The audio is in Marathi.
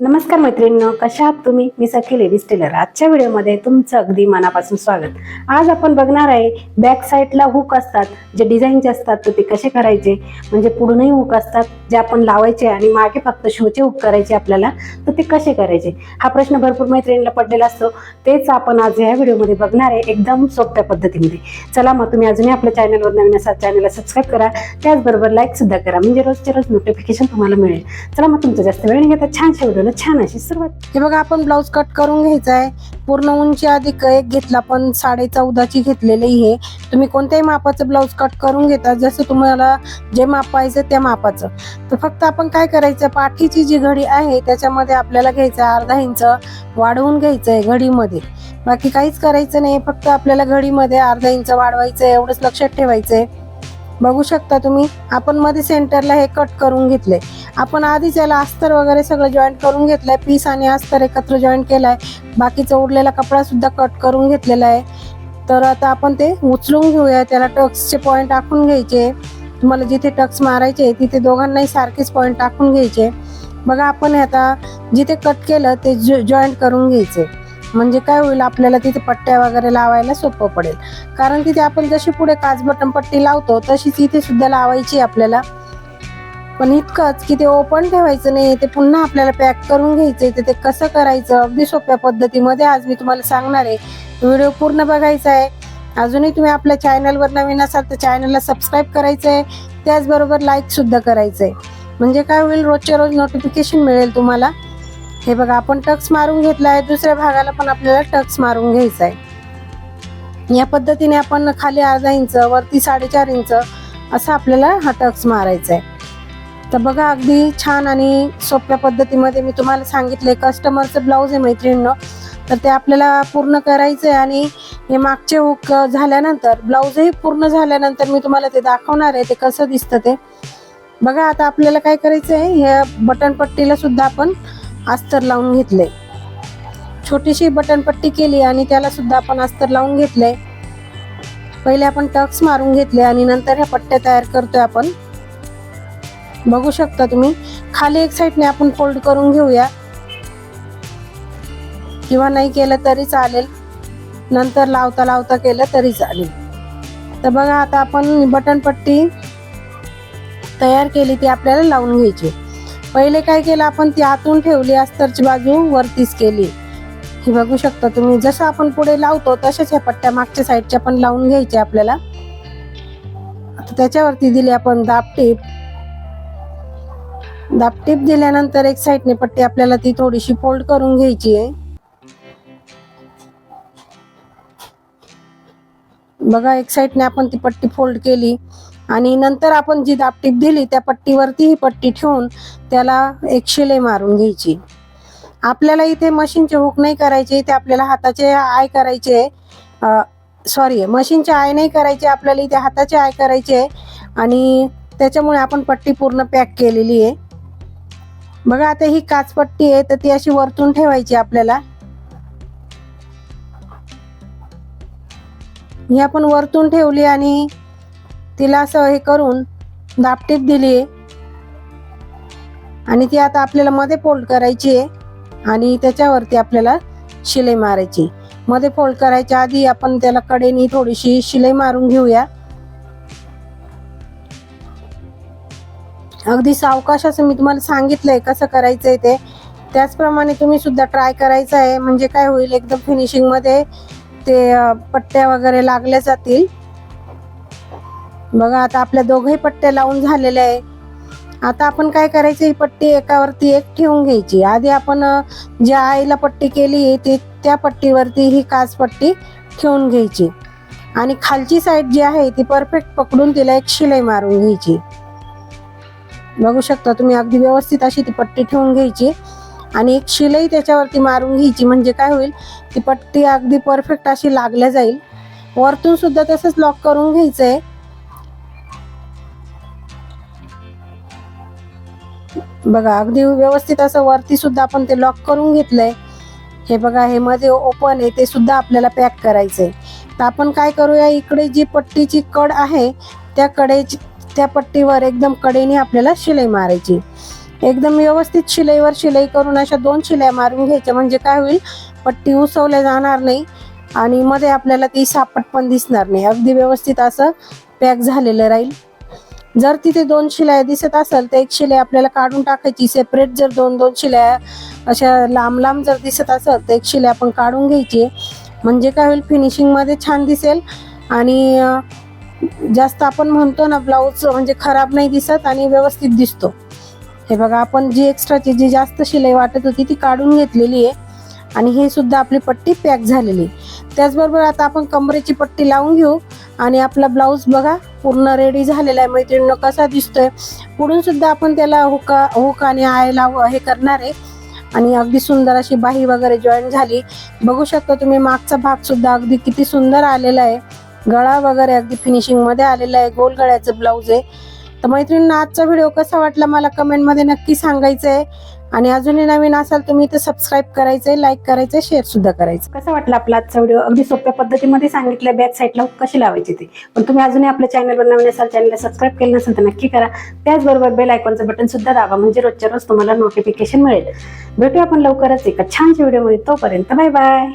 नमस्कार मैत्रिणींनो कशा आहात तुम्ही? मी सखी लेडीज टेलर. आजच्या व्हिडिओमध्ये तुमचं अगदी मनापासून स्वागत. आज आपण बघणार आहे बॅक साईडला हुक असतात जे डिझाईनचे असतात तर ते कसे करायचे? म्हणजे पुढूनही हुक असतात जे आपण लावायचे आणि मागे फक्त शोचे हुक करायचे आपल्याला तर ते कसे करायचे? हा प्रश्न भरपूर मैत्रिणीला पडलेला असतो. तेच आपण आज ह्या व्हिडिओमध्ये बघणार आहे एकदम सोप्या पद्धतीमध्ये. चला मग तुम्ही अजूनही आपल्या चॅनलवर नवीन असा चॅनलला सबस्क्राईब करा. त्याचबरोबर लाईक सुद्धा करा. म्हणजे रोजच्या रोज नोटिफिकेशन तुम्हाला मिळेल. चला मग तुमचं जास्त वेळ नाही घेता छानशा व्हिडिओला छान अशी सुरुवात. हे बघा आपण ब्लाऊज कट करून घ्यायचा आहे. पूर्ण उंची अधिक एक घेतला पण साडे चौदाची घेतलेली हे तुम्ही कोणत्याही मापाचं ब्लाऊज कट करून घेता. जसं तुम्हाला जे माप पाहिजे त्या मापाचं. तर फक्त आपण काय करायचं पाठीची जी घडी आहे त्याच्यामध्ये आपल्याला घ्यायचं आहे अर्धा इंच. वाढवून घ्यायचं आहे घडीमध्ये. बाकी काहीच करायचं नाही. फक्त आपल्याला घडीमध्ये अर्धा इंच वाढवायचं आहे एवढंच लक्षात ठेवायचं आहे. बघू शकता तुम्ही. आपण मध्ये सेंटरला हे कट करून घेतले आपण आधीच याला अस्तर वगैरे सगळं जॉईंट करून घेतलंय. पीस आणि अस्तर एकत्र जॉईंट केलाय. बाकीचा उरलेला कपडा सुद्धा कट करून घेतलेला आहे. तर आता आपण ते उचलून घेऊया. त्याला टक्सचे पॉईंट टाकून घ्यायचे. तुम्हाला जिथे टक्स मारायचे तिथे दोघांनाही सारखेच पॉईंट टाकून घ्यायचे. बघा आपण आता जिथे कट केलं ते जॉईंट करून घ्यायचे. म्हणजे काय होईल आपल्याला तिथे पट्ट्या वगैरे लावायला सोपं पडेल. कारण तिथे आपण जशी पुढे काच बटन पट्टी लावतो तशीच इथे सुद्धा लावायची आहे आपल्याला. पण इतकंच की ते ओपन ठेवायचं नाही ते पुन्हा आपल्याला पॅक करून घ्यायचं तर ते कसं करायचं? अगदी सोप्या पद्धतीमध्ये आज मी तुम्हाला सांगणार आहे. व्हिडिओ पूर्ण बघायचा आहे. अजूनही तुम्ही आपल्या चॅनलवर नवीन असाल तर चॅनलला सबस्क्राईब करायचं आहे त्याचबरोबर लाईक सुद्धा करायचं आहे म्हणजे काय होईल रोजच्या रोज नोटिफिकेशन मिळेल तुम्हाला. हे बघा आपण टक्स मारून घेतला आहे दुसऱ्या भागाला पण आपल्याला टक्स मारून घ्यायचा आहे. या पद्धतीने आपण खाली अर्धा इंच वरती साडेचार इंच असं आपल्याला हा टक्स मारायचा आहे. तर बघा अगदी छान आणि सोप्या पद्धतीमध्ये मी तुम्हाला सांगितले कस्टमरचं ब्लाऊज आहे मैत्रिणीनं. तर ते आपल्याला पूर्ण करायचं आहे आणि हे मागचे हुक झाल्यानंतर ब्लाऊजही पूर्ण झाल्यानंतर मी तुम्हाला ते दाखवणार आहे ते कसं दिसतं ते. बघा आता आपल्याला काय करायचं आहे ह्या बटन पट्टीला सुद्धा आपण अस्तर लावून घेतले छोटीशी बटन पट्टी केली आणि त्याला सुद्धा आपण अस्तर लावून घेतले पहिले आपण टक्स मारून घेतले आणि नंतर ह्या पट्ट्या तयार करतोय आपण. बघू शकता तुम्ही खाली एक साईडने आपण फोल्ड करून घेऊया. किंवा नाही केलं तरी चालेल. नंतर लावता लावता केलं तरी चालेल. तर बघा आता आपण बटन पट्टी तयार केली ती आपल्याला लावून घ्यायची पहिले काय केलं आपण ती आतून ठेवली अस्तरची बाजू वरतीच केली. ही बघू शकता तुम्ही जसं आपण पुढे लावतो तशाच ह्या पट्ट्या मागच्या साईडच्या पण लावून घ्यायच्या आपल्याला. आता त्याच्यावरती दिली आपण दापटीप दापटीप दिल्यानंतर एक साईडने पट्टी आपल्याला ती थोडीशी फोल्ड करून घ्यायची आहे. बघा एक साईडने आपण ती पट्टी फोल्ड केली. आणि नंतर आपण जी दापटीप दिली त्या पट्टीवरती ही पट्टी ठेवून त्याला एक शिले मारून घ्यायची. आपल्याला इथे मशीनचे हुक नाही करायचे इथे आपल्याला हाताचे आय करायचे. सॉरी मशीनचे आय नाही करायचे आपल्याला इथे हाताचे आय करायचे. आणि त्याच्यामुळे आपण पट्टी पूर्ण पॅक केलेली आहे. बघा आता ही काच पट्टी आहे तर ती अशी वरतून ठेवायची आपल्याला. ही आपण वरतून ठेवली आणि तिला असं हे करून दापटीप दिली आणि ती आता आपल्याला मध्ये फोल्ड करायची आहे. आणि त्याच्यावरती आपल्याला शिलाई मारायची मध्ये फोल्ड करायच्या आधी आपण त्याला कडेनी थोडीशी शिलाई मारून घेऊया. अगदी सावकाश असं मी तुम्हाला सांगितलंय कसं करायचंय ते. त्याचप्रमाणे तुम्ही सुद्धा ट्राय करायचं आहे. म्हणजे काय होईल एकदम फिनिशिंगमध्ये ते पट्ट्या वगैरे लागल्या जातील. बघा आता आपल्या दोघही पट्ट्या लावून झालेल्या आहे. आता आपण काय करायचं ही पट्टी एकावरती एक ठेवून घ्यायची. आधी आपण ज्या आईला पट्टी केली ते त्या पट्टीवरती ही काच पट्टी ठेवून घ्यायची. आणि खालची साईड जी आहे ती परफेक्ट पकडून तिला एक शिलाई मारून घ्यायची. बघू शकता तुम्ही अगदी व्यवस्थित अशी ती पट्टी ठेवून घ्यायची. आणि एक शिलाई त्याच्यावरती मारून घ्यायची. म्हणजे काय होईल ती पट्टी अगदी परफेक्ट अशी लागल्या जाईल. वरतून सुद्धा तसंच लॉक करून घ्यायचं आहे बघा अगदी व्यवस्थित असं वरती सुद्धा आपण ते लॉक करून घेतलंय. हे बघा हे मध्ये ओपन आहे ते सुद्धा आपल्याला पॅक करायचंय. तर आपण काय करूया इकडे जी पट्टीची कड आहे त्या कडेची त्या पट्टीवर एकदम कडेने आपल्याला शिलाई मारायची. एकदम व्यवस्थित शिलाईवर शिलाई करून अशा दोन शिलाई मारून घ्यायच्या. म्हणजे काय होईल पट्टी उसवल्या जाणार नाही आणि मध्ये आपल्याला ती सापट पण दिसणार नाही. अगदी व्यवस्थित असं पॅक झालेलं राहील. जर तिथे दोन शिलाया दिसत असेल तर एक शिलाई आपल्याला काढून टाकायची सेपरेट जर दोन दोन शिलाया अशा लांब लांब जर दिसत असेल तर एक शिलाई आपण काढून घ्यायची. म्हणजे काय होईल फिनिशिंगमध्ये छान दिसेल. आणि जास्त आपण म्हणतो ना ब्लाऊज म्हणजे खराब नाही दिसत आणि व्यवस्थित दिसतो. हे बघा आपण जी एक्स्ट्राची जी जास्त शिलाई वाटत होती ती काढून घेतलेली आहे. आणि हे सुद्धा आपली पट्टी पॅक झालेली आहे. त्याचबरोबर आता आपण कमरेची पट्टी लावून घेऊ. आणि आपला ब्लाऊज बघा पूर्ण रेडी झालेला आहे. मैत्रिणीनं कसा दिसतोय? पुढून सुद्धा आपण त्याला हुका हुक आणि आय लाव हे करणार आहे. आणि अगदी सुंदर अशी बाही वगैरे जॉईन झाली. बघू शकता तुम्ही मागचा भाग सुद्धा अगदी किती सुंदर आलेला आहे. गळा वगैरे अगदी फिनिशिंगमध्ये आलेला आहे. गोल गळ्याचं ब्लाऊज आहे. तर मैत्रिणींना आजचा व्हिडिओ कसा वाटला मला कमेंटमध्ये नक्की सांगायचं आहे आणि अजूनही नवीन असाल तुम्ही इथे सबस्क्राईब करायचंय लाईक करायचं शेअर सुद्धा करायचं कसं वाटलं आपला आजचा व्हिडिओ अगदी सोप्या पद्धतीमध्ये सांगितलं बॅक साईडला कशी लावायची ते. पण तुम्ही अजूनही आपल्या चॅनलवर नवीन असाल चॅनलला सबस्क्राईब केलं नसेल तर नक्की करा. त्याचबरोबर बेल आयकॉनचं बटन सुद्धा दाबा म्हणजे रोजच्या रोज तुम्हाला नोटिफिकेशन मिळेल. भेटूया आपण लवकरच एका छानच्या व्हिडिओमध्ये तोपर्यंत बाय बाय